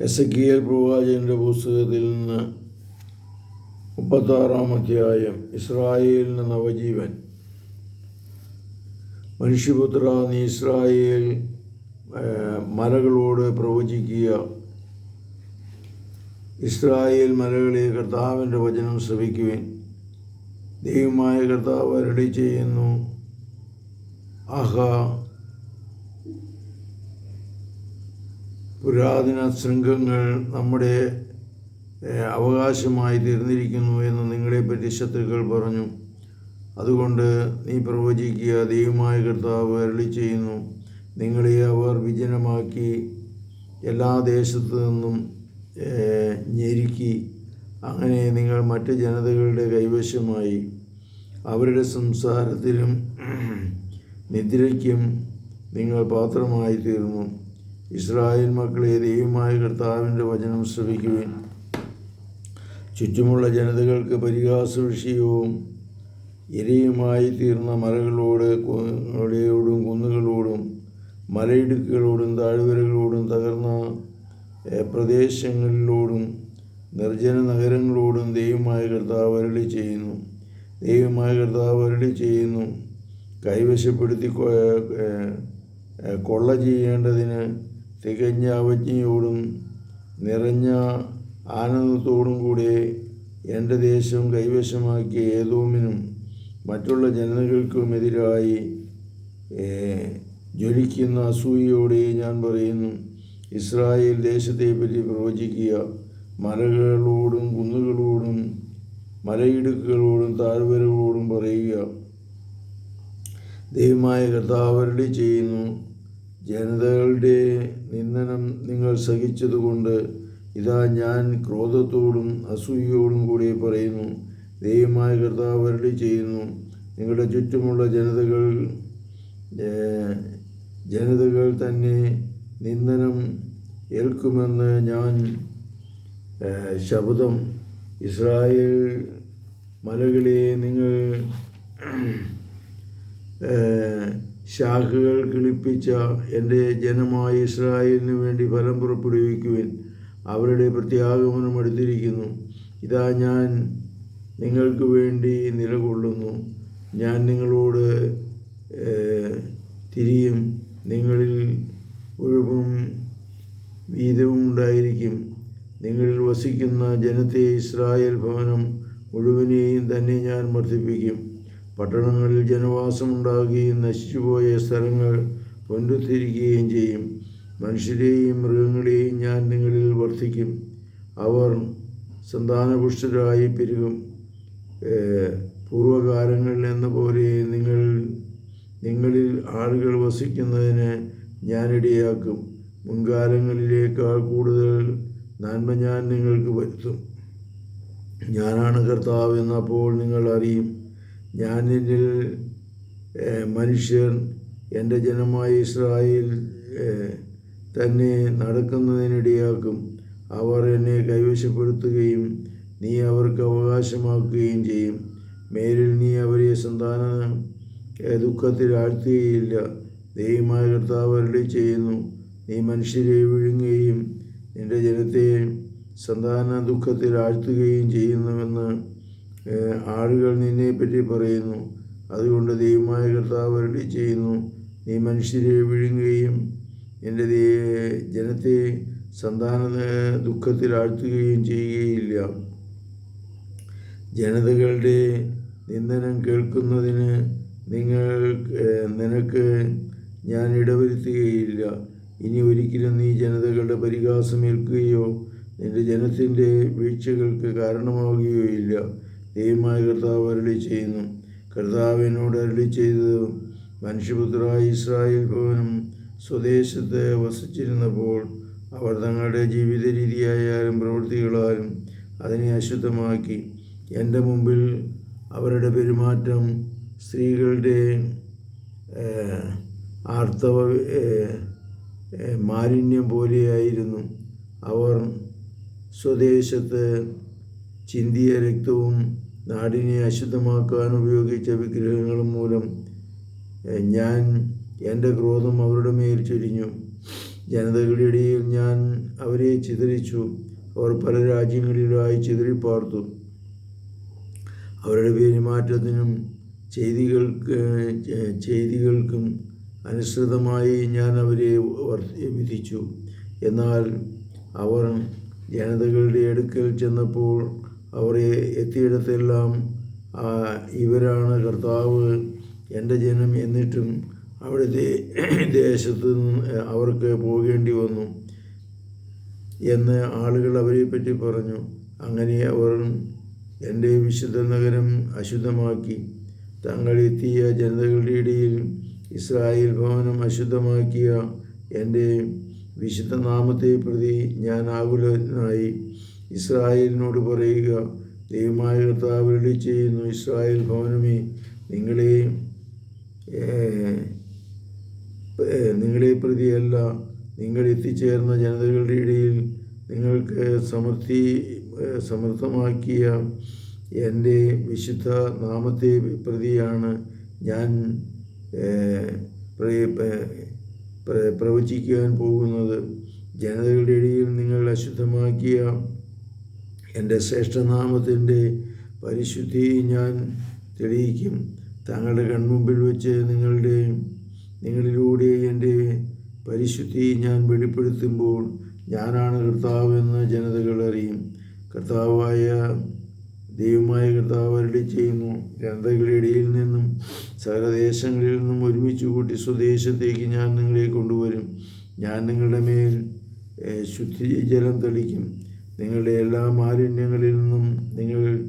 S A L പ്രവാചകന്റെ പുസ്തകത്തിൽ നിന്ന് മുപ്പത്താറാം അധ്യായം. ഇസ്രായേലിന് നവജീവൻ. മനുഷ്യപുത്ര നീ ഇസ്രായേൽ മലകളോട് പ്രവചിക്കുക. ഇസ്രായേൽ മലകളെ കർത്താവിന്റെ വചനം ശ്രവിക്കുവിൻ. ദൈവമായ കർത്താവ് അരളി ചെയ്യുന്നു ആഹാ പുരാതന ശൃംഖങ്ങൾ നമ്മുടെ അവകാശമായി തീർന്നിരിക്കുന്നു എന്ന് നിങ്ങളെപ്പറ്റി ശത്രുക്കൾ പറഞ്ഞു. അതുകൊണ്ട് നീ പ്രവചിക്കുക ദൈവമായ കർത്താവ് അരളി ചെയ്യുന്നു. നിങ്ങളെ അവർ വിജനമാക്കി എല്ലാ ദേശത്തു നിന്നും ഞെരുക്കി. അങ്ങനെ നിങ്ങൾ മറ്റ് ജനതകളുടെ കൈവശമായി അവരുടെ സംസാരത്തിലും നിദ്രയ്ക്കും നിങ്ങൾ പാത്രമായി തീർന്നു ഇസ്രായേൽ മക്കളെ ദൈവമായ കർത്താവിന്റെ വചനം ശ്രവിക്കുവിൻ. ചുറ്റുമുള്ള ജനതകൾക്ക് പരിഹാസ വിഷയവും ഇരയുമായി തീർന്ന മലകളോട് കുന്നോടും കുന്നുകളോടും മലയിടുക്കുകളോടും താഴ്വരകളോടും തകർന്ന പ്രദേശങ്ങളിലോടും നിർജന നഗരങ്ങളോടും ദൈവമായ കർത്താവ് അരളി ചെയ്യുന്നു. ദൈവമായ കർത്താവ് അരളി ചെയ്യുന്നു. കൈവശപ്പെടുത്തി കൊള്ള ചെയ്യേണ്ടതിന് തികഞ്ഞ അവജ്ഞയോടും നിറഞ്ഞ ആനന്ദത്തോടും കൂടെ എന്റെ ദേശം കൈവശമാക്കിയ ഏതോമിനും മറ്റുള്ള ജനതകൾക്കുമെതിരായി ജ്വലിക്കുന്ന അസൂയയോടെ ഞാൻ പറയുന്നു ഇസ്രായേൽ ദേശത്തെപ്പറ്റി പ്രവചിക്കുക. മലകളോടും കുന്നുകളോടും മലയിടുക്കുകളോടും താഴ്വരകളോടും പറയുക. ദൈവമായ കർത്താവരുടെ ചെയ്യുന്നു. ജനതകളുടെ നിന്ദനം നിങ്ങൾ സഹിച്ചതുകൊണ്ട് ഇതാ ഞാൻ ക്രോധത്തോടും അസൂയയോടും കൂടി പറയുന്നു. ദൈവമായ കർത്താവ് അരളി ചെയ്യുന്നു. നിങ്ങളുടെ ചുറ്റുമുള്ള ജനതകൾ ജനതകൾ തന്നെ നിന്ദനം ഏൽക്കുമെന്ന് ഞാൻ ശബ്ദം ഇസ്രായേൽ മലകളെ നിങ്ങൾ ശാഖകൾ കിളിപ്പിച്ച എന്റെ ജനമായ ഇസ്രായേലിന് വേണ്ടി ഫലം പുറപ്പെടുവിക്കുവിൻ. അവരുടെ പ്രത്യാഗമനം അടുത്തിരിക്കുന്നു. ഇതാ ഞാൻ നിങ്ങൾക്ക് വേണ്ടി നിലകൊള്ളുന്നു. ഞാൻ നിങ്ങളോട് തിരിയും. നിങ്ങളിൽ ഒഴിവും വീതവും ഉണ്ടായിരിക്കും. നിങ്ങളിൽ വസിക്കുന്ന ജനത്തെ ഇസ്രായേൽ ഭവനം മുഴുവനെയും തന്നെ ഞാൻ വർദ്ധിപ്പിക്കും പട്ടണങ്ങളിൽ ജനവാസമുണ്ടാകുകയും നശിച്ചുപോയ സ്ഥലങ്ങൾ പുനരുദ്ധരിക്കുകയും ചെയ്യും. മനുഷ്യരെയും മൃഗങ്ങളെയും ഞാൻ നിങ്ങളിൽ വർദ്ധിക്കും. അവർ സന്താനപുഷ്ടരായി പെരുകും. പൂർവകാലങ്ങളിൽ എന്ന പോലെ നിങ്ങൾ നിങ്ങളിൽ ആളുകൾ വസിക്കുന്നതിന് ഞാനിടയാക്കും മുൻകാലങ്ങളിലേക്കാൾ കൂടുതൽ നന്മ ഞാൻ നിങ്ങൾക്ക് വരുത്തും. ഞാനാണ് കർത്താവ് എന്നപ്പോൾ നിങ്ങൾ അറിയും. ഏഹ്, മനുഷ്യർ എന്റെ ജനമായ ഇസ്രായേൽ തന്നെ നടക്കുന്നതിനിടയാക്കും. അവർ എന്നെ കൈവശപ്പെടുത്തുകയും നീ അവർക്ക് അവകാശമാക്കുകയും ചെയ്യും. മേലിൽ നീ അവരെ സന്താന ദുഃഖത്തിൽ ആഴ്ത്തുകയില്ല ദൈവമായ കർത്താവരുടെ ചെയ്യുന്നു. നീ മനുഷ്യരെ വിഴുങ്ങുകയും നിന്റെ ജനത്തെ സന്താന ദുഃഖത്തിൽ ആഴ്ത്തുകയും ചെയ്യുന്നുവെന്ന് ആളുകൾ നിന്നെപ്പറ്റി പറയുന്നു. അതുകൊണ്ട് ദൈവമായ കർത്താവ് അരുളി ചെയ്യുന്നു. നീ മനുഷ്യരെ വിഴുങ്ങുകയും എന്റെ ജനത്തെ സന്താന ദുഃഖത്തിൽ ആഴ്ത്തുകയും ചെയ്യുകയില്ല. ജനതകളുടെ നിന്ദനം കേൾക്കുന്നതിന് നിങ്ങൾ നിനക്ക് ഞാൻ ഇടവരുത്തുകയില്ല. ഇനി ഒരിക്കലും നീ ജനതകളുടെ പരിഹാസം ഏൽക്കുകയോ നിന്റെ ജനത്തിന്റെ വീഴ്ചകൾക്ക് കാരണമാവുകയോ ഇല്ല. ദൈവമായ കർത്താവ് അരളി ചെയ്യുന്നു. കർത്താവിനോട് അരളി ചെയ്തത് മനുഷ്യപുത്രായ ഇസ്രായേൽ ഭവനം സ്വദേശത്ത് വസിച്ചിരുന്നപ്പോൾ അവർ തങ്ങളുടെ ജീവിത രീതിയായാലും പ്രവൃത്തികളാലും അതിനെ അശുദ്ധമാക്കി. എന്റെ മുമ്പിൽ അവരുടെ പെരുമാറ്റം സ്ത്രീകളുടെ ആർത്തവ മാലിന്യം പോലെയായിരുന്നു. അവർ സ്വദേശത്ത് ചിന്തിയ രക്തവും നാടിനെ അശുദ്ധമാക്കാൻ ഉപയോഗിച്ച വിഗ്രഹങ്ങൾ മൂലം ഞാൻ എന്റെ ക്രോധം അവരുടെ മേൽ ചൊരിഞ്ഞു. ജനതകളുടെ ഇടയിൽ ഞാൻ അവരെ ചിതറിച്ചു. അവർ പല രാജ്യങ്ങളിലായി ചിതറിപ്പാർത്തു അവരുടെ പെരുമാറ്റത്തിനും ചെയ്തികൾക്ക് ചെയ്തികൾക്കും അനുസൃതമായി ഞാൻ അവരെ വിധിച്ചു. എന്നാൽ അവർ ജനതകളുടെ അടുക്കൽ ചെന്നപ്പോൾ അവരെ എത്തിയിടത്തെല്ലാം ഇവരാണ് കർത്താവ് എന്റെ ജനം എന്നിട്ടും അവിടുത്തെ ദേശത്ത് നിന്ന് അവർക്ക് പോകേണ്ടി വന്നു എന്ന് ആളുകൾ അവരെ പറ്റി പറഞ്ഞു. അങ്ങനെ അവർ എന്റെ വിശുദ്ധ നഗരം അശുദ്ധമാക്കി തങ്ങൾ എത്തിയ ജനതകളുടെ ഇടയിൽ ഇസ്രായേൽ ഭവനം അശുദ്ധമാക്കിയ എന്റെ വിശുദ്ധ നാമത്തെ പ്രതി ഞാൻ ആകുലനായി. ഇസ്രായേലിനോട് പറയുക ദൈവമായ കർത്താവ് ചെയ്യുന്നു ഇസ്രായേൽ ഭവനമേ നിങ്ങളെ നിങ്ങളെ പ്രതിയല്ല. നിങ്ങൾ എത്തിച്ചേർന്ന ജനതകളുടെ ഇടയിൽ നിങ്ങൾക്ക് സമൃദ്ധി സമൃദ്ധമാക്കിയ എന്റെ വിശുദ്ധ നാമത്തെ പ്രതിയാണ് ഞാൻ പ്രവചിക്കാൻ പോകുന്നത്. ജനതകളുടെ ഇടയിൽ നിങ്ങൾ അശുദ്ധമാക്കിയ എന്റെ ശ്രേഷ്ഠനാമത്തിന്റെ പരിശുദ്ധി ഞാൻ തെളിയിക്കും. താങ്കളുടെ കൺമുമ്പിൽ വെച്ച് നിങ്ങളുടെ നിങ്ങളിലൂടെ എന്റെ പരിശുദ്ധി ഞാൻ വെളിപ്പെടുത്തുമ്പോൾ ഞാനാണ് കർത്താവെന്ന് ജനതകൾ അറിയും. കർത്താവായ ദൈവമായ കർത്താവ് അരുളി ചെയ്യുന്നു. ജനതകളുടെ ഇടയിൽ നിന്നും സകലദേശങ്ങളിൽ നിന്നും ഒരുമിച്ച് കൂട്ടി സ്വദേശത്തേക്ക് ഞാൻ നിങ്ങളെ കൊണ്ടുവരും. ഞാൻ നിങ്ങളുടെ മേൽ ശുദ്ധി ജലം തെളിക്കും. നിങ്ങളുടെ എല്ലാ മാലിന്യങ്ങളിൽ നിന്നും നിങ്ങൾ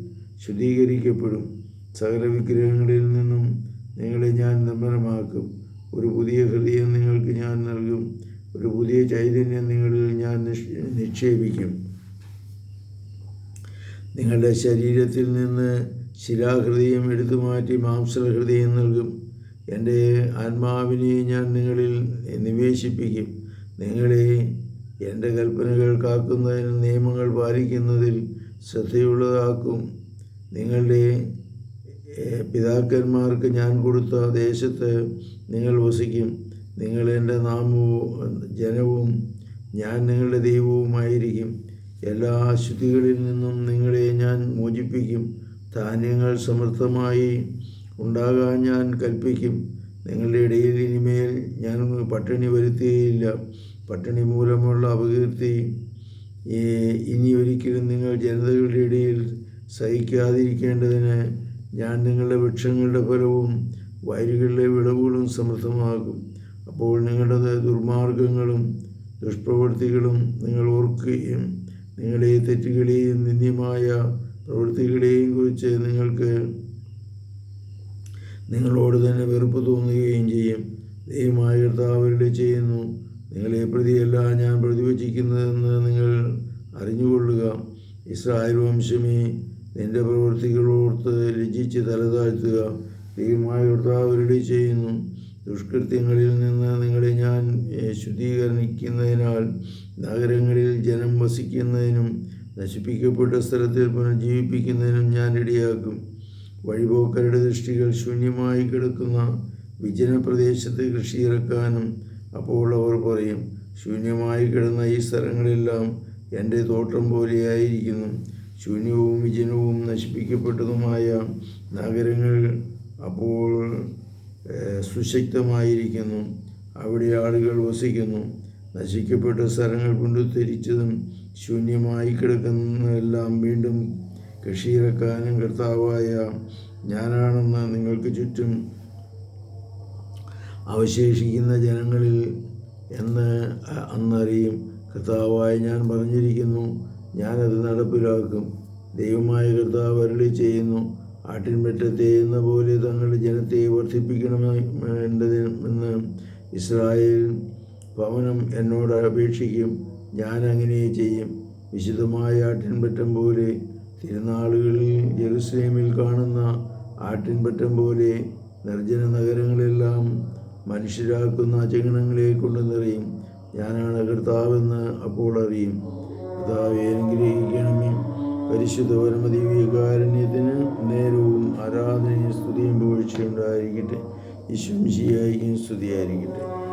ശുദ്ധീകരിക്കപ്പെടും. സകല വിഗ്രഹങ്ങളിൽ നിന്നും നിങ്ങളെ ഞാൻ നിർമ്മലമാക്കും. ഒരു പുതിയ ഹൃദയം നിങ്ങൾക്ക് ഞാൻ നൽകും. ഒരു പുതിയ ചൈതന്യം നിങ്ങളിൽ ഞാൻ നിക്ഷേപിക്കും. നിങ്ങളുടെ ശരീരത്തിൽ നിന്ന് ശിലാഹൃദയം എടുത്തു മാറ്റി മാംസഹൃദയം നൽകും. എന്റെ ആത്മാവിനെ ഞാൻ നിങ്ങളിൽ നിവേശിപ്പിക്കും. നിങ്ങളെ എന്റെ കൽപ്പനകൾ കാക്കുന്നതിനും നിയമങ്ങൾ പാലിക്കുന്നതിൽ ശ്രദ്ധയുള്ളതാക്കും. നിങ്ങളുടെ പിതാക്കന്മാർക്ക് ഞാൻ കൊടുത്ത ദേശത്ത് നിങ്ങൾ വസിക്കും. നിങ്ങൾ എന്റെ നാമവും ജനവും ഞാൻ നിങ്ങളുടെ ദൈവവുമായിരിക്കും. എല്ലാ അശുദ്ധികളിൽ നിന്നും നിങ്ങളെ ഞാൻ മോചിപ്പിക്കും. ധാന്യങ്ങൾ സമൃദ്ധമായി ഉണ്ടാകാൻ ഞാൻ കൽപ്പിക്കും. നിങ്ങളുടെ ഇടയിൽ ഇനിമേൽ ഞാൻ പട്ടിണി വരുത്തുകയില്ല പട്ടിണി മൂലമുള്ള അപകീർത്തി ഈ ഇനി ഒരിക്കലും നിങ്ങൾ ജനതകളുടെ ഇടയിൽ സഹിക്കാതിരിക്കേണ്ടതിന് ഞാൻ നിങ്ങളുടെ വൃക്ഷങ്ങളുടെ ഫലവും വയലുകളിലെ വിളവുകളും സമൃദ്ധമാകും അപ്പോൾ നിങ്ങളുടെ ദുർമാർഗങ്ങളും ദുഷ്പ്രവൃത്തികളും നിങ്ങൾ ഓർക്കുകയും നിങ്ങളുടെ തെറ്റുകളെയും നിന്ദ്യമായ പ്രവൃത്തികളെയും കുറിച്ച് നിങ്ങൾക്ക് നിങ്ങളോട് തന്നെ വെറുപ്പ് തോന്നുകയും ചെയ്യും. ദൈവമായ കർത്താവരുടെ ചെയ്യുന്നു. നിങ്ങളെ പ്രതിയല്ല ഞാൻ പ്രതിവചിക്കുന്നതെന്ന് നിങ്ങൾ അറിഞ്ഞുകൊള്ളുക. ഇസ്രായേൽ വംശമേ നിന്റെ പ്രവൃത്തികളോർത്ത് ലജ്ജിച്ച് തലതാഴ്ത്തുക. ദൈവമായ ചെയ്യുന്നു. ദുഷ്കൃത്യങ്ങളിൽ നിന്ന് നിങ്ങളെ ഞാൻ ശുദ്ധീകരിക്കുന്നതിനാൽ നഗരങ്ങളിൽ ജനം വസിക്കുന്നതിനും നശിപ്പിക്കപ്പെട്ട സ്ഥലത്തിൽ പുനർജീവിപ്പിക്കുന്നതിനും ഞാൻ ഇടയാക്കും. വഴിപോക്കരുടെ ദൃഷ്ടികൾ ശൂന്യമായി കിടക്കുന്ന വിജനപ്രദേശത്ത് കൃഷി ഇറക്കാനും അപ്പോൾ അവർ പറയും ശൂന്യമായി കിടന്ന ഈ സ്ഥലങ്ങളെല്ലാം എന്റെ തോട്ടം പോലെയായിരിക്കുന്നു. ശൂന്യവും വിജനവും നശിപ്പിക്കപ്പെട്ടതുമായ നഗരങ്ങൾ അപ്പോൾ സുശക്തമായിരിക്കുന്നു. അവിടെ ആളുകൾ വസിക്കുന്നു. നശിക്കപ്പെട്ട സ്ഥലങ്ങൾ കൊണ്ട് തിരിച്ചതും ശൂന്യമായി കിടക്കുന്നതെല്ലാം വീണ്ടും കൃഷിയിറക്കാനും കർത്താവായ ഞാനാണെന്ന് നിങ്ങൾക്ക് ചുറ്റും അവശേഷിക്കുന്ന ജനങ്ങളിൽ എന്ന് അന്നറിയും. കർത്താവായി ഞാൻ പറഞ്ഞിരിക്കുന്നു ഞാനത് നടപ്പിലാക്കും. ദൈവമായ കർത്താവ് അരുളി ചെയ്യുന്നു ആട്ടിൻപറ്റത്തെ എന്ന പോലെ തങ്ങളുടെ ജനത്തെ വർദ്ധിപ്പിക്കണമെന്ന് ഇസ്രായേൽ ഭവനം എന്നോട് അപേക്ഷിക്കും ഞാൻ അങ്ങനെ ചെയ്യും. വിശുദ്ധമായ ആട്ടിൻപറ്റം പോലെ തിരുനാളുകളിൽ ജെറുസലേമിൽ കാണുന്ന ആട്ടിൻപറ്റം പോലെ നിർജന നഗരങ്ങളെല്ലാം മനുഷ്യരാക്കുന്ന ചിഹ്നങ്ങളെ കൊണ്ട് നിറയും. ഞാനാണ് കർത്താവെന്ന് അപ്പോൾ അറിയും. കർത്താവെ അനുഗ്രഹിക്കണമേ. പരിശുദ്ധ പരമദിവ്യകാരുണ്യത്തിന് നേരവും ആരാധനയും സ്തുതിയും വീഴ്ചയുണ്ടായിരിക്കട്ടെ ഈശ്വംശിയായിരിക്കും സ്തുതിയായിരിക്കട്ടെ.